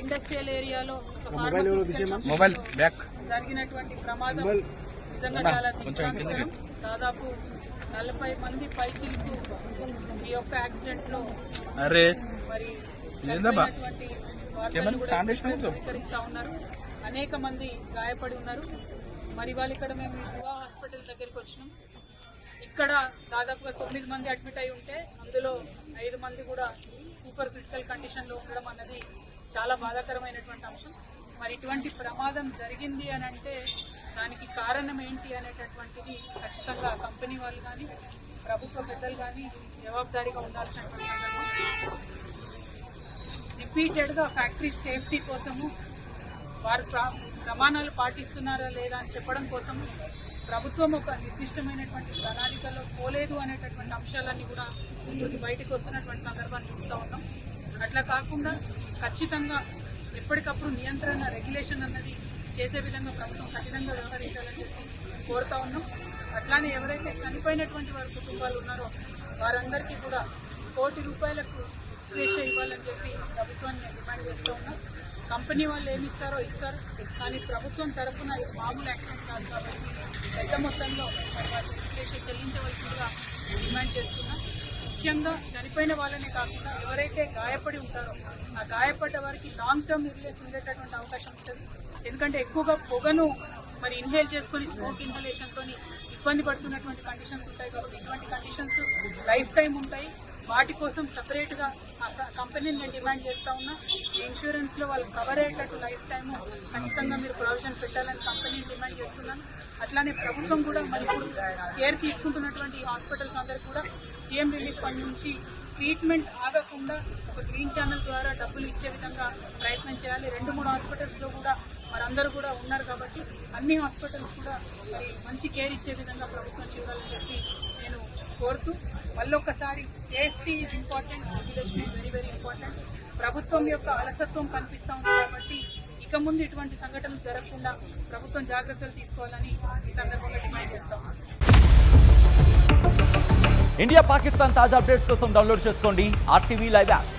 Industrial ఏరియాలో mobile back. జరిగినటువంటి ప్రమాదం నిజంగా చాలా దిగ్భ్రాంతికరం దాదాపు నలభై మంది పైచిలకు ఈ యొక్క యాక్సిడెంట్లో అరే మరి? ధృవీకరిస్తా ఉన్నారు. అనేక మంది గాయపడి ఉన్నారు. మరి వాళ్ళు ఇక్కడ మేము యువ హాస్పిటల్ దగ్గరికి వచ్చినాం. ఇక్కడ దాదాపుగా తొమ్మిది మంది అడ్మిట్ అయి ఉంటే అందులో ఐదు మంది కూడా సూపర్ క్రిటికల్ కండిషన్లో ఉండడం అన్నది చాలా బాధాకరమైనటువంటి అంశం. మరి ఇటువంటి ప్రమాదం జరిగింది అని అంటే దానికి కారణం ఏంటి అనేటటువంటిది ఖచ్చితంగా కంపెనీ వాళ్ళు కానీ ప్రభుత్వ పెద్దలు కానీ జవాబుదారీగా ఉండాల్సినటువంటి సందర్భం. రిపీటెడ్గా ఫ్యాక్టరీ సేఫ్టీ కోసము వారు ప్రమాణాలు పాటిస్తున్నారా లేదా అని చెప్పడం కోసం ప్రభుత్వం ఒక నిర్దిష్టమైనటువంటి ప్రణాళికలో పోలేదు అనేటటువంటి అంశాలన్నీ కూడా ఇప్పుడు బయటకు వస్తున్నటువంటి సందర్భాన్ని చూస్తూ ఉన్నాం. అట్లా కాకుండా ఖచ్చితంగా ఎప్పటికప్పుడు నియంత్రణ రెగ్యులేషన్ అన్నది చేసే విధంగా ప్రభుత్వం కఠినంగా వ్యవహరించాలని చెప్పి కోరుతా ఉన్నాం. అట్లానే ఎవరైతే చనిపోయినటువంటి వారి కుటుంబాలు ఉన్నారో వారందరికీ కూడా కోటి రూపాయలకు ఎక్స్ప్రెషన్ ఇవ్వాలని చెప్పి ప్రభుత్వాన్ని డిమాండ్ చేస్తూ ఉన్నాం. కంపెనీ వాళ్ళు ఏమి ఇస్తారో ఇస్తారు. కానీ ప్రభుత్వం తరఫున ఇది మామూలు యాక్షన్ కాదు కాబట్టి పెద్ద మొత్తంలో మరి వారికి చెల్లించవలసిందిగా డిమాండ్ చేస్తున్నా. ముఖ్యంగా చనిపోయిన వాళ్ళనే కాకుండా ఎవరైతే గాయపడి ఉంటారో ఆ గాయపడ్డ వారికి లాంగ్ టర్మ్ ఇరిలేషన్ ఉండేటటువంటి అవకాశం ఉంటుంది. ఎందుకంటే ఎక్కువగా పొగను మరి ఇన్హేల్ చేసుకొని స్మోక్ ఇన్హలేషన్తో ఇబ్బంది పడుతున్నటువంటి కండిషన్స్ ఉంటాయి కాబట్టి ఇటువంటి కండిషన్స్ లైఫ్ టైం ఉంటాయి. వాటి కోసం సపరేట్గా కంపెనీని నేను డిమాండ్ చేస్తా ఉన్నా. ఈ ఇన్సూరెన్స్లో వాళ్ళు కవర్ అయ్యేటట్టు లైఫ్ టైము ఖచ్చితంగా మీరు ప్రొవిజన్ పెట్టాలని కంపెనీని డిమాండ్ చేస్తున్నాను. అట్లానే ప్రభుత్వం కూడా మరి ఇప్పుడు కేర్ తీసుకుంటున్నటువంటి హాస్పిటల్స్ అందరూ కూడా సీఎం రిలీఫ్ ఫండ్ నుంచి ట్రీట్మెంట్ ఆగకుండా ఒక గ్రీన్ ఛానల్ ద్వారా డబ్బులు ఇచ్చే విధంగా ప్రయత్నం చేయాలి. రెండు మూడు హాస్పిటల్స్లో కూడా మరందరూ కూడా ఉన్నారు కాబట్టి అన్ని హాస్పిటల్స్ కూడా మరి మంచి కేర్ ఇచ్చే విధంగా ప్రభుత్వం చూడాలని చెప్పి నేను కోరుతూ మళ్ళొకసారి safety is important regulation is very very important ప్రభుత్వం యొక్క అలసత్వం కనిపిస్తూ ఉంది కాబట్టి ఇక ముందు ఇటువంటి సంఘటనలు జరగకుండా ప్రభుత్వం జాగ్రత్తలు తీసుకోవాలని ఈ సందర్భంగా డిమాండ్ చేస్తాం. ఇండియా పాకిస్తాన్ తాజా అప్డేట్స్ కోసం డౌన్లోడ్ చేసుకోండి. RTV live app.